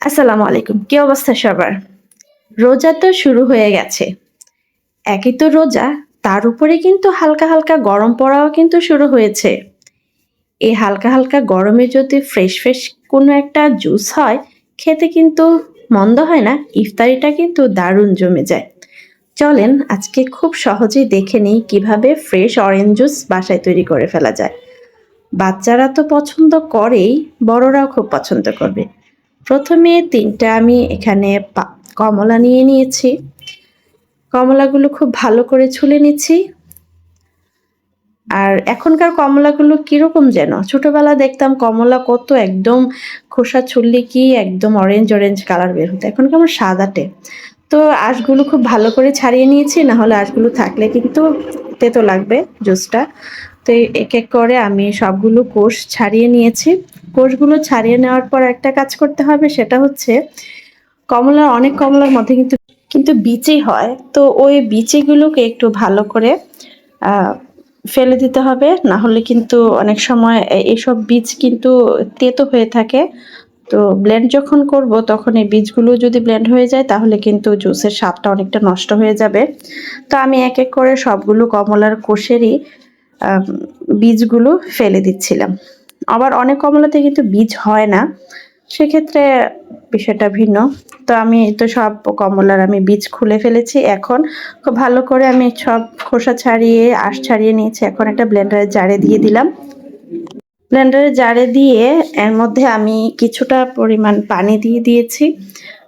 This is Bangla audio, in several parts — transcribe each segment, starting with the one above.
আসসালামু আলাইকুম। কি অবস্থা সবার? রোজা তো শুরু হয়ে গেছে। একই তো রোজা, তার উপরে কিন্তু হালকা হালকা গরম পড়াও কিন্তু শুরু হয়েছে। এই হালকা হালকা গরমে যদি ফ্রেশ ফ্রেশ কোনো একটা জুস হয়, খেতে কিন্তু মন্দ হয় না, ইফতারিটা কিন্তু দারুণ জমে যায়। চলেন আজকে খুব সহজেই দেখে নিই কীভাবে ফ্রেশ অরেঞ্জ জুস বাসায় তৈরি করে ফেলা যায়। বাচ্চারা তো পছন্দ করেই, বড়রাও খুব পছন্দ করবে। প্রথমে তিনটা আমি এখানে কমলা নিয়ে নিয়েছি। কমলাগুলো খুব ভালো করে ছুলে নিচ্ছি। আর এখনকার কমলাগুলো কীরকম যেন? ছোটবেলা দেখতাম কমলা কত একদম খোসা ছুললে কি একদম অরেঞ্জ অরেঞ্জ কালার বের হতো। এখন কেমন সাদাটে তো আঁশগুলো খুব ভালো করে ছাড়িয়ে নিয়েছি, না হলে আঁশগুলো থাকলে কিন্তু তেতো লাগবে জুসটা। তো এক এক করে আমি সবগুলো কোষ ছাড়িয়ে নিয়েছি। কোষগুলো ছাড়িয়ে নেওয়ার পর একটা কাজ করতে হবে, সেটা হচ্ছে কমলার অনেক কমলার মধ্যে কিন্তু কিন্তু বিচি হয়। তো ওই বিচিগুলোকে একটু ভালো করে ফেলে দিতে হবে, না হলে কিন্তু অনেক সময় এসব বীজ কিন্তু তেতো হয়ে থাকে। তো ব্লেন্ড যখন করব, তখন এই বীজগুলো যদি ব্লেন্ড হয়ে যায়, তাহলে কিন্তু জুসের স্বাদটা অনেকটা নষ্ট হয়ে যাবে। তো আমি এক এক করে সবগুলো কমলার কোষেরই বীজগুলো ফেলে দিচ্ছিলাম। আবার অনেক কমলাতে কিন্তু বীজ হয় না। সেক্ষেত্রে বিষয়টা ভিন্ন। তো আমি তো সব কমলার আমি বীজ খুলে ফেলেছি। এখন খুব ভালো করে আমি সব খোসা ছাড়িয়ে, আঁশ ছাড়িয়ে নিয়েছি। এখন একটা ব্লেন্ডারের জারে দিয়ে দিলাম। ব্লেন্ডারের জারে দিয়ে এর মধ্যে আমি কিছুটা পরিমাণ পানি দিয়ে দিয়েছি।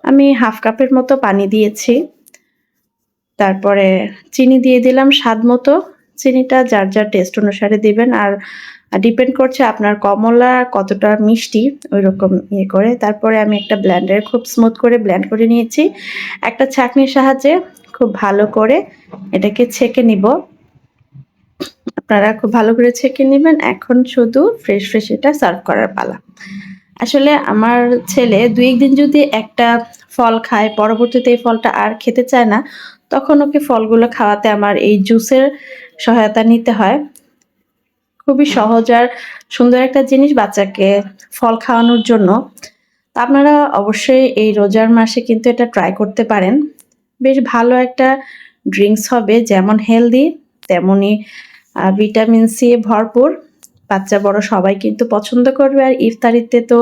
আমি হাফ কাপের মতো পানি দিয়েছি। তারপরে চিনি দিয়ে দিলাম স্বাদ মতো। চিনিটা যার যার টেস্ট অনুসারে দিবেন। আর ডিপেন্ড করছে আপনার কমলা কতটা মিষ্টি ওই রকম ইয়ে করে। তারপরে আমি একটা ব্লেন্ডারে খুব স্মুথ করে ব্ল্যান্ড করে নিয়েছি। একটা ছাঁকনির সাহায্যে খুব ভালো করে এটাকে ছেঁকে নিব। আপনারা খুব ভালো করে ছেঁকে নেবেন। এখন শুধু ফ্রেশ ফ্রেশ এটা সার্ভ করার পালা। আসলে আমার ছেলে দুই একদিন যদি একটা ফল খায়, পরবর্তীতে এই ফলটা আর খেতে চায় না, তখন ওকে ফলগুলো খাওয়াতে আমার এই জুসের সহায়তা নিতে হয়। খুবই সহজ আর সুন্দর একটা জিনিস বাচ্চাকে ফল খাওয়ানোর জন্য। আপনারা অবশ্যই এই রোজার মাসে কিন্তু এটা ট্রাই করতে পারেন। বেশ ভালো একটা ড্রিঙ্কস হবে যেমন হেলদি তেমনই আহ, ভিটামিন সি ভরপুর। বাচ্চা বড় সবাই কিন্তু পছন্দ করবে। আর ইফতারিতে তো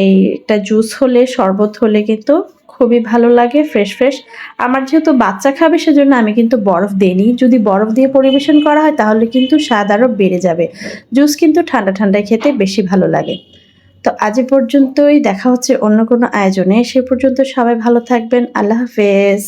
এই একটা জুস হলে শরবত হলে কিন্তু খুবই ভালো লাগে ফ্রেশ ফ্রেশ আমার যেহেতু বাচ্চা খাবে, সেজন্য আমি কিন্তু বরফ দিইনি। যদি বরফ দিয়ে পরিবেশন করা হয়, তাহলে কিন্তু স্বাদ আরও বেড়ে যাবে। জুস কিন্তু ঠান্ডা, ঠান্ডায় খেতে বেশি ভালো লাগে। তো আজ পর্যন্তই, দেখা হচ্ছে অন্য কোনো আয়োজনে। সে পর্যন্ত সবাই ভালো থাকবেন। আল্লাহ হাফেজ।